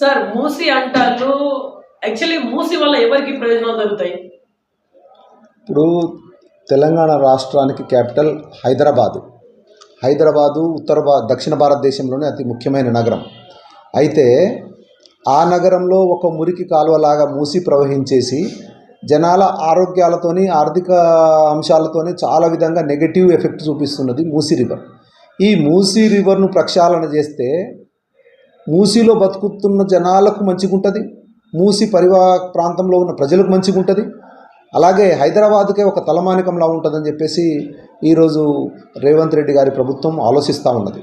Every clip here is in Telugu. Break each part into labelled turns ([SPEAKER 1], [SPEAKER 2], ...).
[SPEAKER 1] సార్ మూసి అంటారు. యాక్చువల్లీ మూసి వల్ల ఎవరికి ప్రయోజనాలు జరుగుతాయి
[SPEAKER 2] ఇప్పుడు తెలంగాణ రాష్ట్రానికి క్యాపిటల్ హైదరాబాదు. హైదరాబాదు ఉత్తర భా దక్షిణ భారతదేశంలోనే అతి ముఖ్యమైన నగరం. అయితే ఆ నగరంలో ఒక మురికి కాలువలాగా మూసి ప్రవహించేసి జనాల ఆరోగ్యాలతోని ఆర్థిక అంశాలతోని చాలా విధంగా నెగటివ్ ఎఫెక్ట్ చూపిస్తున్నది మూసి రివర్. ఈ మూసి రివర్ను ప్రక్షాళన చేస్తే మూసిలో బతుకుతున్న జనాలకు మంచిగుంటుంది మూసి పరివా ప్రాంతంలో ఉన్న ప్రజలకు మంచిగుంటుంది. అలాగే హైదరాబాద్కే ఒక తలమానికంలా ఉంటుందని చెప్పేసి ఈరోజు రేవంత్ రెడ్డి గారి ప్రభుత్వం ఆలోచిస్తూ ఉన్నది.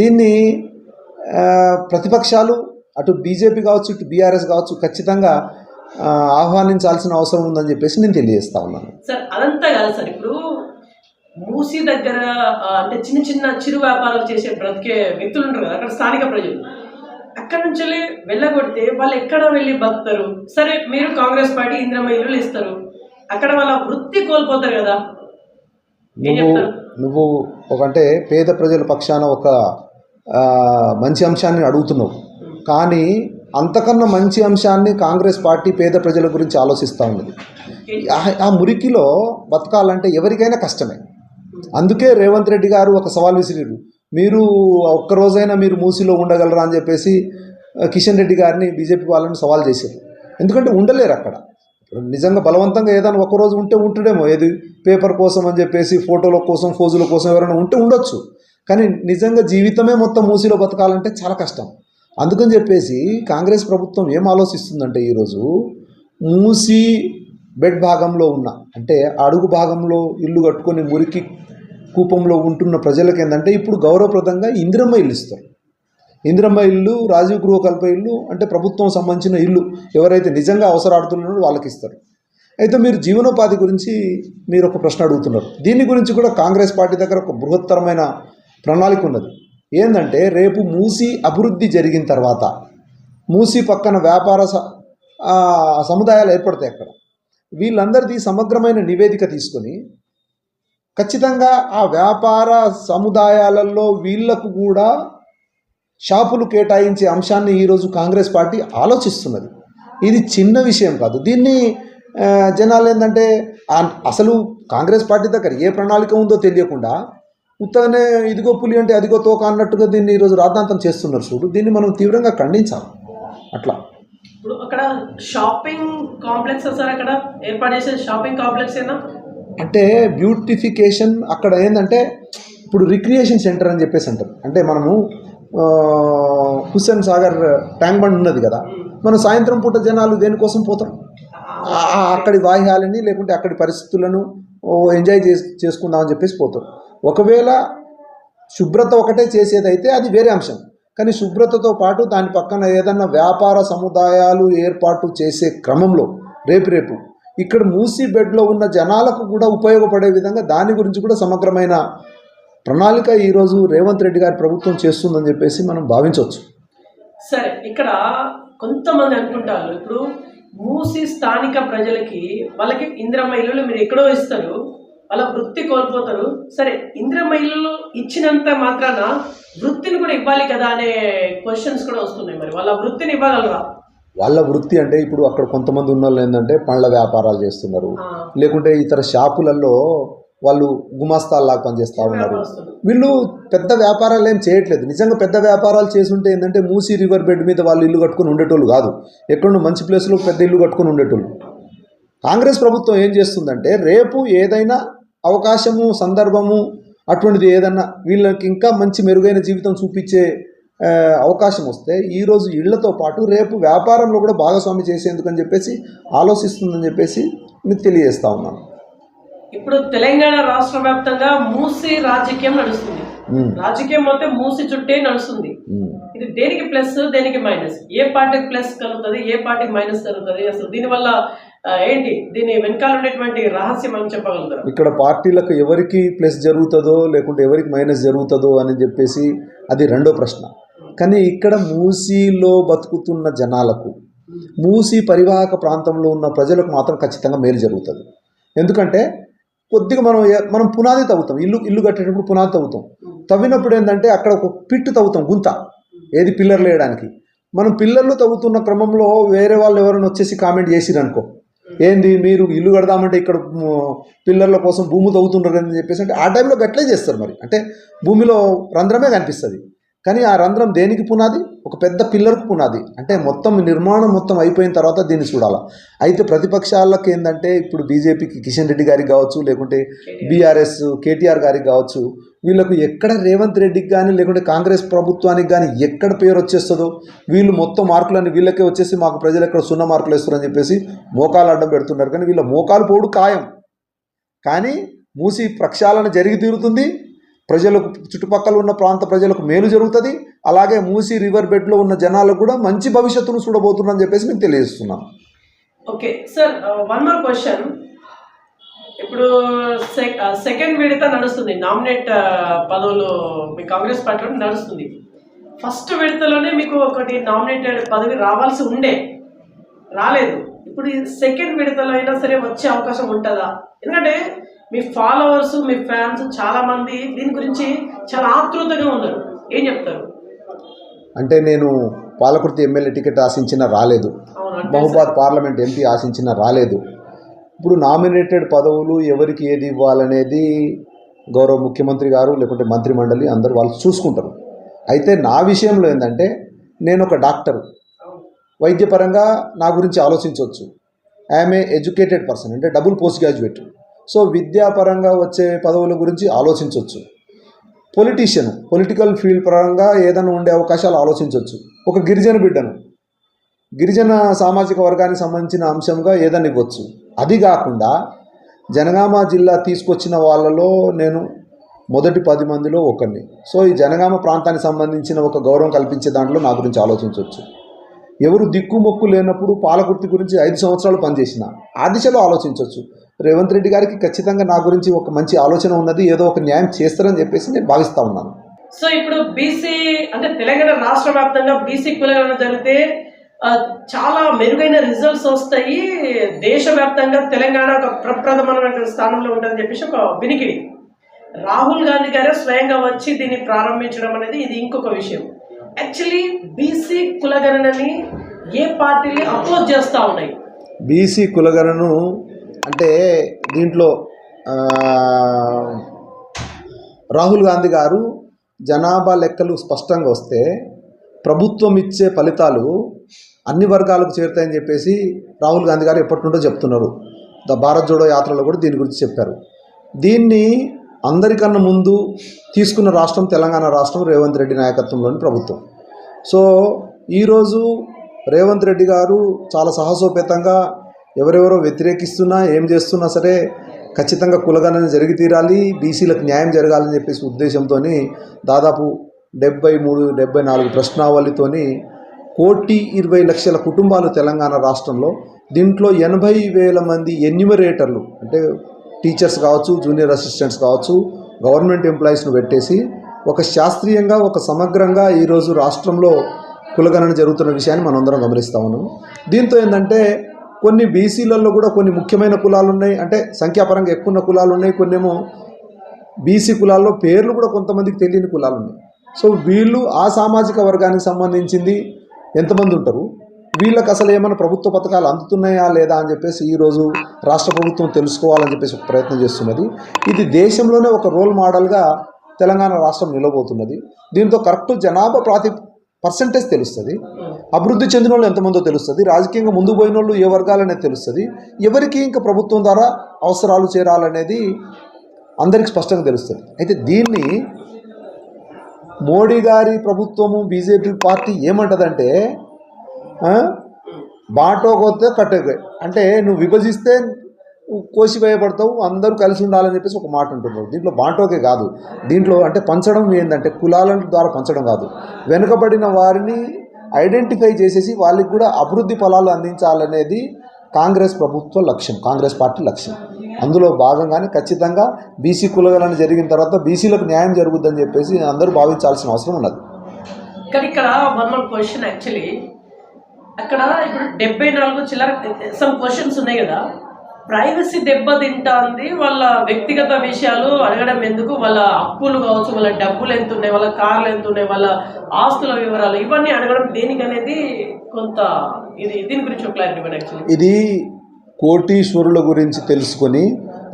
[SPEAKER 2] దీన్ని ప్రతిపక్షాలు అటు బీజేపీ కావచ్చు ఇటు బీఆర్ఎస్ కావచ్చు ఖచ్చితంగా ఆహ్వానించాల్సిన అవసరం ఉందని చెప్పేసి నేను తెలియజేస్తా ఉన్నాను.
[SPEAKER 1] సార్ అదంతా కాదు సార్. ఇప్పుడు మూసీ దగ్గర అంటే చిన్న చిన్న చిరు వ్యాపారాలు చేసే బ్రతికే వ్యక్తులు ఉంటారు కదా అక్కడ స్థానిక ప్రజలు. అక్కడ నుంచి వెళ్ళగొడితే వాళ్ళు ఎక్కడ వెళ్ళి బతుకుతారు? సరే మీరు కాంగ్రెస్ పార్టీ ఇంద్రమ్మ ఇల్లులు ఇస్తారు అక్కడ వాళ్ళ వృత్తి కోల్పోతారు కదా.
[SPEAKER 2] నువ్వు నువ్వు ఒకంటే పేద ప్రజల పక్షాన ఒక మంచి అంశాన్ని అడుగుతున్నావు. కానీ అంతకన్నా మంచి అంశాన్ని కాంగ్రెస్ పార్టీ పేద ప్రజల గురించి ఆలోచిస్తూ ఉన్నది. ఆ- ఆ మురికిలో బతకాలంటే ఎవరికైనా కష్టమే. అందుకే రేవంత్ రెడ్డి గారు ఒక సవాల్ విసిరారు. మీరు ఒక్క రోజైనా మీరు మూసిలో ఉండగలరా అని చెప్పేసి కిషన్ రెడ్డి గారిని బీజేపీ వాళ్ళని సవాల్ చేశారు. ఎందుకంటే ఉండలేరు అక్కడ. ఇప్పుడు నిజంగా బలవంతంగా ఏదైనా ఒక్కరోజు ఉంటే ఉంటుడేమో. ఏది పేపర్ కోసం అని చెప్పేసి ఫోటోల కోసం ఫోజుల కోసం ఎవరైనా ఉంటే ఉండొచ్చు. కానీ నిజంగా జీవితమే మొత్తం మూసిలో బతకాలంటే చాలా కష్టం. అందుకని చెప్పేసి కాంగ్రెస్ ప్రభుత్వం ఏం ఆలోచిస్తుందంటే ఈరోజు మూసి బెడ్ భాగంలో ఉన్న అంటే అడుగు భాగంలో ఇల్లు కట్టుకొని మురికి కూపంలో ఉంటున్న ప్రజలకు ఏంటంటే ఇప్పుడు గౌరవప్రదంగా ఇందిరమ్మ ఇల్లు ఇస్తారు. ఇందిరమ్మ ఇల్లు రాజీవ్ గృహకల్ప ఇల్లు అంటే ప్రభుత్వం సంబంధించిన ఇల్లు ఎవరైతే నిజంగా అవసరాడుతున్నారో వాళ్ళకి ఇస్తారు. అయితే మీరు జీవనోపాధి గురించి మీరు ఒక ప్రశ్న అడుగుతున్నారు. దీని గురించి కూడా కాంగ్రెస్ పార్టీ దగ్గర ఒక బృహత్తరమైన ప్రణాళిక ఉన్నది. ఏంటంటే రేపు మూసి అభివృద్ధి జరిగిన తర్వాత మూసి పక్కన వ్యాపార స- సముదాయాలు ఏర్పడతాయి అక్కడ. వీళ్ళందరిది సమగ్రమైన నివేదిక తీసుకొని ఖచ్చితంగా ఆ వ్యాపార సముదాయాలలో వీళ్ళకు కూడా షాపులు కేటాయించే అంశాన్ని ఈరోజు కాంగ్రెస్ పార్టీ ఆలోచిస్తున్నది. ఇది చిన్న విషయం కాదు. దీన్ని జనాలు ఏంటంటే అసలు కాంగ్రెస్ పార్టీ దగ్గర ఏ ప్రణాళిక ఉందో తెలియకుండా ఉత్తగానే ఇదిగో పులి అంటే అదిగో తోక అన్నట్టుగా దీన్ని ఈరోజు రాద్ధాంతం చేస్తున్నారు చూడు. దీన్ని మనం తీవ్రంగా ఖండించాలి. అట్లా.
[SPEAKER 1] ఇప్పుడు అక్కడ షాపింగ్ కాంప్లెక్స్ సార్ అక్కడ ఏర్పాటు చేసే షాపింగ్ కాంప్లెక్స్ ఏనా?
[SPEAKER 2] అంటే బ్యూటిఫికేషన్ అక్కడ ఏంటంటే ఇప్పుడు రిక్రియేషన్ సెంటర్ అని చెప్పేసి అంటారు అంటే మనము హుస్సేన్ సాగర్ ట్యాంక్ బండ్ ఉన్నది కదా మనం సాయంత్రం పూట జనాలు దేనికోసం పోతాం? ఆ- అక్కడి వాహ్యాలని లేకుంటే అక్కడి పరిస్థితులను ఎంజాయ్ చేసి చేసుకుందామని చెప్పేసి పోతారు ఒకవేళ శుభ్రత ఒకటే చేసేదైతే అది వేరే అంశం. కానీ శుభ్రతతో పాటు దాని పక్కన ఏదన్నా వ్యాపార సముదాయాలు ఏర్పాటు చేసే క్రమంలో రేపు రేపు ఇక్కడ మూసి బెడ్లో ఉన్న జనాలకు కూడా ఉపయోగపడే విధంగా దాని గురించి కూడా సమగ్రమైన ప్రణాళిక ఈరోజు రేవంత్ రెడ్డి గారి ప్రభుత్వం చేస్తుందని చెప్పేసి మనం భావించవచ్చు.
[SPEAKER 1] సరే ఇక్కడ కొంతమంది అనుకుంటారు. ఇప్పుడు మూసి స్థానిక ప్రజలకి వాళ్ళకి ఇందిరమ్మ ఇల్లులు మీరు ఎక్కడో ఇస్తారు వాళ్ళ వృత్తి కోల్పోతారు. సరే ఇందిరమ్మ ఇల్లు ఇచ్చినంత మాత్రాన వృత్తిని కూడా ఇవ్వాలి కదా అనే క్వశ్చన్స్ కూడా వస్తున్నాయి మరి. వాళ్ళ వృత్తిని ఇవ్వగలరా?
[SPEAKER 2] వాళ్ళ వృత్తి అంటే ఇప్పుడు అక్కడ కొంతమంది ఉన్న వాళ్ళు ఏంటంటే పండ్ల వ్యాపారాలు చేస్తున్నారు. లేకుంటే ఇతర షాపులలో వాళ్ళు గుమాస్తాల్లాగా పనిచేస్తూ ఉన్నారు. వీళ్ళు పెద్ద వ్యాపారాలు ఏం చేయట్లేదు. నిజంగా పెద్ద వ్యాపారాలు చేసుంటే ఏంటంటే మూసీ రివర్ బెడ్ మీద వాళ్ళు ఇల్లు కట్టుకొని ఉండేటోళ్ళు కాదు. ఎక్కడో మంచి ప్లేస్లో పెద్ద ఇల్లు కట్టుకొని ఉండేటోళ్ళు. కాంగ్రెస్ ప్రభుత్వం ఏం చేస్తుందంటే రేపు ఏదైనా అవకాశము సందర్భము అటువంటిది ఏదన్నా వీళ్ళకి ఇంకా మంచి మెరుగైన జీవితం చూపించే అవకాశం వస్తే ఈరోజు ఇళ్ళతో పాటు రేపు వ్యాపారంలో కూడా భాగస్వామి చేసేందుకని చెప్పేసి ఆలోచిస్తుందని చెప్పేసి మీకు తెలియజేస్తా ఉన్నాను.
[SPEAKER 1] ఇప్పుడు తెలంగాణ రాష్ట్ర వ్యాప్తంగా మూసి రాజకీయం నడుస్తుంది. రాజకీయం మొత్తం మూసి చుట్టే నడుస్తుంది. ఇది దేనికి ప్లస్ దేనికి మైనస్? ఏ పార్టీకి ప్లస్ కలుగుతుంది ఏ పార్టీకి మైనస్ కలుగుతుంది? అసలు దీనివల్ల ఏంటి? దీని వెనకాల ఉండేటువంటి రహస్యం అని చెప్పగలుగుతారు?
[SPEAKER 2] ఇక్కడ పార్టీలకు ఎవరికి ప్లస్ జరుగుతుందో లేకుంటే ఎవరికి మైనస్ జరుగుతుందో అని చెప్పేసి అది రెండో ప్రశ్న. కానీ ఇక్కడ మూసీలో బతుకుతున్న జనాలకు మూసీ పరివాహక ప్రాంతంలో ఉన్న ప్రజలకు మాత్రం ఖచ్చితంగా మేలు జరుగుతుంది. ఎందుకంటే కొద్దిగా మనం మనం పునాది తవ్వుతాం. ఇల్లు ఇల్లు కట్టేటప్పుడు పునాది తవ్వుతాం. తవ్వినప్పుడు ఏంటంటే అక్కడ ఒక పిట్టు తవ్వుతాం గుంత. ఏది పిల్లర్లు వేయడానికి మనం పిల్లర్లు తవ్వుతున్న క్రమంలో వేరే వాళ్ళు ఎవరైనా వచ్చేసి కామెంట్ చేసిరనుకో ఏంది మీరు ఇల్లు కడదామంటే ఇక్కడ పిల్లర్ల కోసం భూమి తవ్వుతుంటారు అని చెప్పేసి అంటే ఆ టైంలో గట్లే చేస్తారు మరి. అంటే భూమిలో రంధ్రమే కనిపిస్తుంది. కానీ ఆ రంధ్రం దేనికి పునాది? ఒక పెద్ద పిల్లర్కు పునాది. అంటే మొత్తం నిర్మాణం మొత్తం అయిపోయిన తర్వాత దీన్ని చూడాలి. అయితే ప్రతిపక్షాలకు ఏంటంటే ఇప్పుడు బీజేపీకి కిషన్ రెడ్డి గారికి కావచ్చు లేకుంటే బీఆర్ఎస్ కేటీఆర్ గారికి కావచ్చు వీళ్ళకు ఎక్కడ రేవంత్ రెడ్డికి కానీ లేకుంటే కాంగ్రెస్ ప్రభుత్వానికి కానీ ఎక్కడ పేరు వచ్చేస్తుందో వీళ్ళు మొత్తం మార్కులన్నీ వీళ్ళకే వచ్చేసి మాకు ప్రజలు ఎక్కడ సున్నా మార్కులు వేస్తారని చెప్పేసి మోకాలు అడ్డం పెడుతున్నారు. కానీ వీళ్ళ మోకాలు పోడు ఖాయం. కానీ మూసి ప్రక్షాళన జరిగి తీరుతుంది. ప్రజలకు చుట్టుపక్కల ఉన్న ప్రాంత ప్రజలకు మేలు జరుగుతుంది. అలాగే మూసి రివర్ బెడ్లో ఉన్న జనాలకు కూడా మంచి భవిష్యత్తును చూడబోతుందని చెప్పేసి మీకు తెలియజేస్తున్నాం.
[SPEAKER 1] Okay sir one more question ఇప్పుడు సెకండ్ విడత నడుస్తుంది. నామినేట్ పదవులు మీ కాంగ్రెస్ పార్టీలో నడుస్తుంది. ఫస్ట్ విడతలోనే మీకు ఒకటి నామినేటెడ్ పదవి రావాల్సి ఉండే. రాలేదు. ఇప్పుడు సెకండ్ విడతలో అయినా సరే వచ్చే అవకాశం ఉంటుందా? ఎందుకంటే మీ ఫాలోవర్స్ మీ ఫ్యాన్స్ చాలా మంది దీని గురించి చాలా ఆతృతగా ఉన్నారు. ఏం చెప్తారు?
[SPEAKER 2] అంటే నేను పాలకుర్తి ఎమ్మెల్యే టికెట్ ఆశించిన రాలేదు. మహబాద్ పార్లమెంట్ ఎంపీ ఆశించిన రాలేదు. ఇప్పుడు నామినేటెడ్ పదవులు ఎవరికి ఏది ఇవ్వాలనేది గౌరవ ముఖ్యమంత్రి గారు లేకుంటే మంత్రిమండలి అందరూ వాళ్ళు చూసుకుంటారు. అయితే నా విషయంలో ఏంటంటే నేను ఒక డాక్టర్. వైద్యపరంగా నా గురించి ఆలోచించవచ్చు. ఐఎమ్ ఏ ఎడ్యుకేటెడ్ పర్సన్ అంటే డబుల్ పోస్ట్ గ్రాడ్యుయేట్ సో విద్యాపరంగా వచ్చే పదవుల గురించి ఆలోచించవచ్చు పొలిటీషియన్ పొలిటికల్ ఫీల్డ్ పరంగా ఏదైనా ఉండే అవకాశాలు ఆలోచించవచ్చు ఒక గిరిజన బిడ్డను. గిరిజన సామాజిక వర్గానికి సంబంధించిన అంశంగా ఏదైనా ఇవ్వచ్చు. అది కాకుండా జనగామ జిల్లా తీసుకొచ్చిన వాళ్ళలో నేను మొదటి పది మందిలో ఒకరిని సో ఈ జనగామ ప్రాంతానికి సంబంధించిన ఒక గౌరవం కల్పించే దాంట్లో నా గురించి ఆలోచించవచ్చు ఎవరు దిక్కుమొక్కు లేనప్పుడు పాలకుర్తి గురించి ఐదు సంవత్సరాలు పనిచేసిన. ఆ దిశలో ఆలోచించవచ్చు రేవంత్ రెడ్డి గారికి ఖచ్చితంగా నా గురించి ఒక మంచి ఆలోచన ఉన్నది ఏదో ఒక న్యాయం చేస్తారని చెప్పేసి నేను భావిస్తూ ఉన్నాను.
[SPEAKER 1] సో ఇప్పుడు బీసీ అంటే తెలంగాణ రాష్ట్ర వ్యాప్తంగా బీసీ కులగణన జరిగితే చాలా మెరుగైన రిజల్ట్స్ వస్తాయి. దేశవ్యాప్తంగా తెలంగాణ ఒక ప్రప్రథమైనటువంటి స్థానంలో ఉంటుందని చెప్పేసి ఒక వినికిడి. రాహుల్ గాంధీ గారే స్వయంగా వచ్చి దీన్ని ప్రారంభించడం అనేది ఇది ఇంకొక విషయం. యాక్చువల్లీ బీసీ కులగణనని ఏ పార్టీలు అపోజ్ చేస్తూ ఉన్నాయి?
[SPEAKER 2] బీసీ కులగణను అంటే దీంట్లో రాహుల్ గాంధీ గారు జనాభా లెక్కలు స్పష్టంగా వస్తే ప్రభుత్వం ఇచ్చే ఫలితాలు అన్ని వర్గాలకు చేరుతాయని చెప్పేసి రాహుల్ గాంధీ గారు ఎప్పటి నుండో చెప్తున్నారు. ద భారత్ జోడో యాత్రలో కూడా దీని గురించి చెప్పారు. దీన్ని అందరికన్నా ముందు తీసుకున్న రాష్ట్రం తెలంగాణ రాష్ట్రం రేవంత్ రెడ్డి నాయకత్వంలోని ప్రభుత్వం. సో ఈరోజు రేవంత్ రెడ్డి గారు చాలా సాహసోపేతంగా ఎవరెవరో వ్యతిరేకిస్తున్నా ఏం చేస్తున్నా సరే ఖచ్చితంగా కులగణన జరిగి తీరాలి బీసీలకు న్యాయం జరగాలని చెప్పేసి ఉద్దేశంతో దాదాపు డెబ్బై మూడు డెబ్బై నాలుగు ప్రశ్నావళితోని కోటి ఇరవై లక్షల కుటుంబాలు తెలంగాణ రాష్ట్రంలో దీంట్లో ఎనభై వేల మంది ఎన్యూమరేటర్లు అంటే టీచర్స్ కావచ్చు జూనియర్ అసిస్టెంట్స్ కావచ్చు గవర్నమెంట్ ఎంప్లాయీస్ను పెట్టేసి ఒక శాస్త్రీయంగా ఒక సమగ్రంగా ఈరోజు రాష్ట్రంలో కులగణన జరుగుతున్న విషయాన్ని మనం అందరం గమనిస్తా ఉన్నాము దీంతో ఏంటంటే కొన్ని బీసీలలో కూడా కొన్ని ముఖ్యమైన కులాలు ఉన్నాయి అంటే సంఖ్యాపరంగా ఎక్కువ ఉన్న కులాలు ఉన్నాయి కొన్ని ఏమో బీసీ కులాల్లో పేర్లు కూడా కొంతమందికి తెలియని కులాలు ఉన్నాయి సో వీళ్ళు ఆ సామాజిక వర్గానికి సంబంధించింది ఎంతమంది ఉంటారు? వీళ్ళకి అసలు ఏమైనా ప్రభుత్వ పథకాలు అందుతున్నాయా లేదా అని చెప్పేసి ఈరోజు రాష్ట్ర ప్రభుత్వం తెలుసుకోవాలని చెప్పేసి ఒక ప్రయత్నం చేస్తున్నది. ఇది దేశంలోనే ఒక రోల్ మోడల్గా తెలంగాణ రాష్ట్రం నిలబోతున్నది. దీంతో కరెక్ట్ జనాభా ప్రాతి పర్సంటేజ్ తెలుస్తుంది. అభివృద్ధి చెందిన వాళ్ళు ఎంతమందో తెలుస్తుంది. రాజకీయంగా ముందు పోయిన వాళ్ళు ఏ వర్గాలనేది తెలుస్తుంది. ఎవరికి ఇంకా ప్రభుత్వం ద్వారా అవసరాలు చేరాలనేది అందరికి స్పష్టంగా తెలుస్తుంది. అయితే దీన్ని మోడీ గారి ప్రభుత్వము బీజేపీ పార్టీ ఏమంటదంటే బాటో కొత్త కట్టే అంటే నువ్వు విభజిస్తే కోసివేయబడతావు అందరూ కలిసి ఉండాలని చెప్పేసి ఒక మాట ఉంటున్నారు దీంట్లో బాంటోకే కాదు. దీంట్లో అంటే పంచడం ఏంటంటే కులాల ద్వారా పంచడం కాదు. వెనుకబడిన వారిని ఐడెంటిఫై చేసేసి వాళ్ళకి కూడా అభివృద్ధి ఫలాలు అందించాలనేది కాంగ్రెస్ ప్రభుత్వ లక్ష్యం కాంగ్రెస్ పార్టీ లక్ష్యం. అందులో భాగంగానే ఖచ్చితంగా బీసీ కులగలను జరిగిన తర్వాత బీసీలకు న్యాయం జరుగుద్దని చెప్పేసి అందరూ భావించాల్సిన అవసరం ఉన్నది.
[SPEAKER 1] కానీ ఇక్కడ వన్ క్వశ్చన్ యాక్చువల్లీ అక్కడ ఇప్పుడు డెబ్బై నాలుగు చిల్లర సమ్ క్వశ్చన్స్ ఉన్నాయి కదా. ప్రైవసీ దెబ్బతింటాంది వాళ్ళ వ్యక్తిగత విషయాలు అడగడం ఎందుకు? వాళ్ళ అప్పులు కావచ్చు వాళ్ళ డబ్బులు ఎంత ఉన్నాయి వాళ్ళ కార్లు ఎంత ఉన్నాయి వాళ్ళ ఆస్తుల వివరాలు ఇవన్నీ అడగడం దేనికనేది కొంత ఇది దీని గురించి క్లారిటీ యాక్చువల్లీ
[SPEAKER 2] ఇది కోటీశ్వరుల గురించి తెలుసుకొని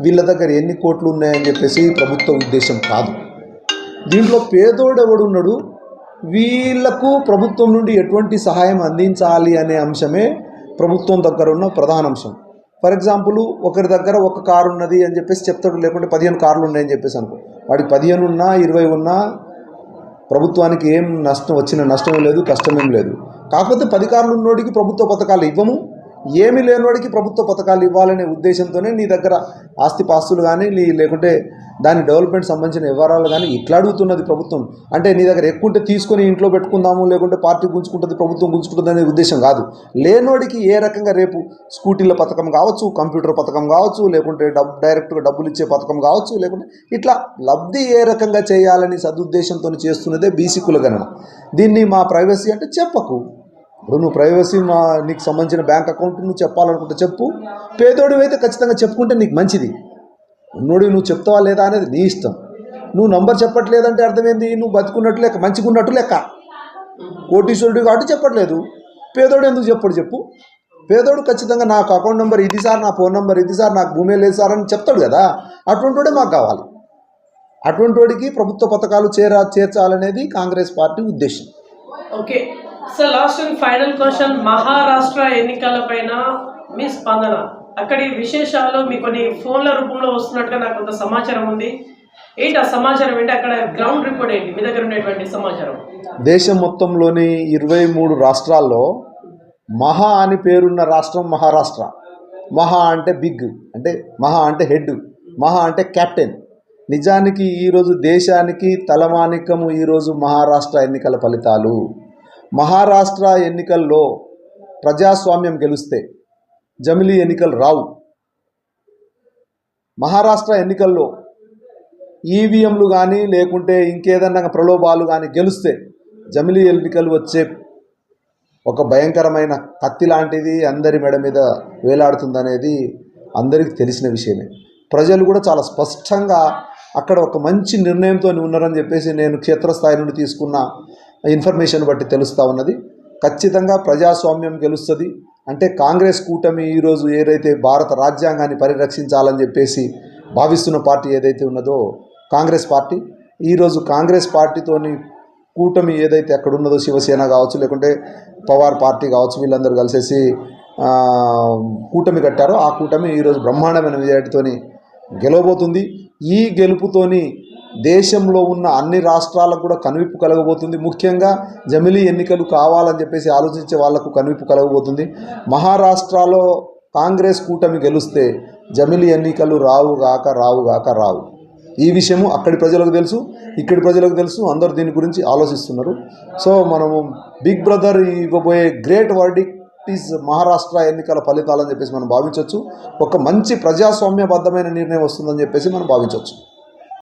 [SPEAKER 2] వీళ్ళ దగ్గర ఎన్ని కోట్లు ఉన్నాయని చెప్పేసి ప్రభుత్వ ఉద్దేశం కాదు. దీంట్లో పేదోడు ఎవడున్నాడు వీళ్ళకు ప్రభుత్వం నుండి ఎటువంటి సహాయం అందించాలి అనే అంశమే ప్రభుత్వం దగ్గర ఉన్న ప్రధాన అంశం. ఫర్ ఎగ్జాంపుల్ ఒకరి దగ్గర ఒక కారు ఉన్నది అని చెప్పేసి చెప్తాడు లేకుంటే పదిహేను కార్లు ఉన్నాయని చెప్పేసి అనుకో. వాడికి పదిహేను ఉన్నా ఇరవై ఉన్నా ప్రభుత్వానికి ఏం నష్టం వచ్చిన నష్టం లేదు కష్టమేం లేదు. కాకపోతే పది కార్లు ఉన్నోడికి ప్రభుత్వ పథకాలు ఇవ్వము. ఏమీ లేనివాడికి ప్రభుత్వ పథకాలు ఇవ్వాలనే ఉద్దేశంతోనే నీ దగ్గర ఆస్తిపాస్తులు కానీ నీ లేకుంటే దాని డెవలప్మెంట్ సంబంధించిన వివరాలు కానీ ఇట్లా అడుగుతున్నది ప్రభుత్వం. అంటే నీ దగ్గర ఎక్కువ ఉంటే తీసుకొని ఇంట్లో పెట్టుకుందాము లేకుంటే పార్టీ గుంజుకుంటుంది ప్రభుత్వం గుంజుకుంటుంది అనే ఉద్దేశం కాదు. లేనోడికి ఏ రకంగా రేపు స్కూటీల పథకం కావచ్చు కంప్యూటర్ పథకం కావచ్చు లేకుంటే డబ్ డైరెక్ట్గా డబ్బులు ఇచ్చే పథకం కావచ్చు లేకుంటే ఇట్లా లబ్ధి ఏ రకంగా చేయాలని సదుద్దేశంతో చేస్తున్నదే బీసీ కులగణన దీన్ని మా ప్రైవసీ అంటే చెప్పకు. ఇప్పుడు నువ్వు ప్రైవసీ మా నీకు సంబంధించిన బ్యాంక్ అకౌంట్ నువ్వు చెప్పాలనుకుంటే చెప్పు. పేదోడివి అయితే ఖచ్చితంగా చెప్పుకుంటే నీకు మంచిది. ఉన్నోడివి నువ్వు చెప్తావా లేదా అనేది నీ ఇష్టం. నువ్వు నంబర్ చెప్పట్లేదంటే అర్థమైంది నువ్వు బతుకున్నట్టు లెక్క మంచిగా ఉన్నట్టు లెక్క. కోటీశ్వరుడు కాబట్టి చెప్పట్లేదు. పేదోడు ఎందుకు చెప్పడు చెప్పు. పేదోడు ఖచ్చితంగా నాకు అకౌంట్ నెంబర్ ఇది సార్ నా ఫోన్ నెంబర్ ఇది సార్ నాకు భూమి లేదు సార్ అని చెప్తాడు కదా. అటువంటి వాడే మాకు కావాలి. అటువంటి వాడికి ప్రభుత్వ పథకాలు చేరా చేర్చాలనేది కాంగ్రెస్ పార్టీ ఉద్దేశం.
[SPEAKER 1] Okay sir last and final question Maharashtra ఎన్నికల పైన మీ స్పందన? అక్కడి విశేషాలు మీ కొన్ని ఫోన్ల రూపంలో వస్తున్నట్టుగా నాకు కొంత సమాచారం ఉంది. ఏంటి ఆ సమాచారం? ఏంటి? అక్కడ గ్రౌండ్ రిపోర్ట్ ఏంటి? మీ దగ్గర ఉండేటువంటి సమాచారం.
[SPEAKER 2] దేశం మొత్తంలోని ఇరవై మూడు రాష్ట్రాల్లో మహా అని పేరున్న రాష్ట్రం మహారాష్ట్ర. మహా అంటే బిగ్ అంటే మహా అంటే హెడ్ మహా అంటే కెప్టెన్ నిజానికి ఈరోజు దేశానికి తలమానికము ఈరోజు మహారాష్ట్ర ఎన్నికల ఫలితాలు. మహారాష్ట్ర ఎన్నికల్లో ప్రజాస్వామ్యం గెలిస్తే జమిలీ ఎన్నికలు రావు. మహారాష్ట్ర ఎన్నికల్లో ఈవీఎంలు కానీ లేకుంటే ఇంకేదన్నా ప్రలోభాలు కానీ గెలిస్తే జమిలీ ఎన్నికలు వచ్చే ఒక భయంకరమైన కత్తి లాంటిది అందరి మెడ మీద వేలాడుతుందనేది అందరికీ తెలిసిన విషయమే. ప్రజలు కూడా చాలా స్పష్టంగా అక్కడ ఒక మంచి నిర్ణయంతో ఉన్నారని చెప్పేసి నేను క్షేత్రస్థాయి నుండి తీసుకున్న ఇన్ఫర్మేషన్ బట్టి తెలుస్తూ ఉన్నది. ఖచ్చితంగా ప్రజాస్వామ్యం గెలుస్తుంది. అంటే కాంగ్రెస్ కూటమి ఈరోజు ఏదైతే భారత రాజ్యాంగాన్ని పరిరక్షించాలని చెప్పేసి భావిస్తున్న పార్టీ ఏదైతే ఉన్నదో కాంగ్రెస్ పార్టీ. ఈరోజు కాంగ్రెస్ పార్టీతోని కూటమి ఏదైతే అక్కడ ఉన్నదో శివసేన కావచ్చు లేకుంటే పవార్ పార్టీ కావచ్చు వీళ్ళందరూ కలిసేసి కూటమి కట్టారో ఆ కూటమి ఈరోజు బ్రహ్మాండమైన విజయాటితోని గెలవబోతుంది. ఈ గెలుపుతోని దేశంలో ఉన్న అన్ని రాష్ట్రాలకు కూడా కనువిప్పు కలగబోతుంది. ముఖ్యంగా జమిలీ ఎన్నికలు కావాలని చెప్పేసి ఆలోచించే వాళ్ళకు కనువిప్పు కలగబోతుంది. మహారాష్ట్రలో కాంగ్రెస్ కూటమి గెలిస్తే జమిలీ ఎన్నికలు రావుగాక రావుగాక రావు ఈ విషయము అక్కడి ప్రజలకు తెలుసు ఇక్కడి ప్రజలకు తెలుసు అందరూ దీని గురించి ఆలోచిస్తున్నారు. సో మనము బిగ్ బ్రదర్ ఇవ్వబోయే గ్రేట్ వర్డిక్ ఈజ్ మహారాష్ట్ర ఎన్నికల ఫలితాలని చెప్పేసి మనం భావించవచ్చు ఒక మంచి ప్రజాస్వామ్యబద్ధమైన నిర్ణయం వస్తుందని చెప్పేసి మనం భావించవచ్చు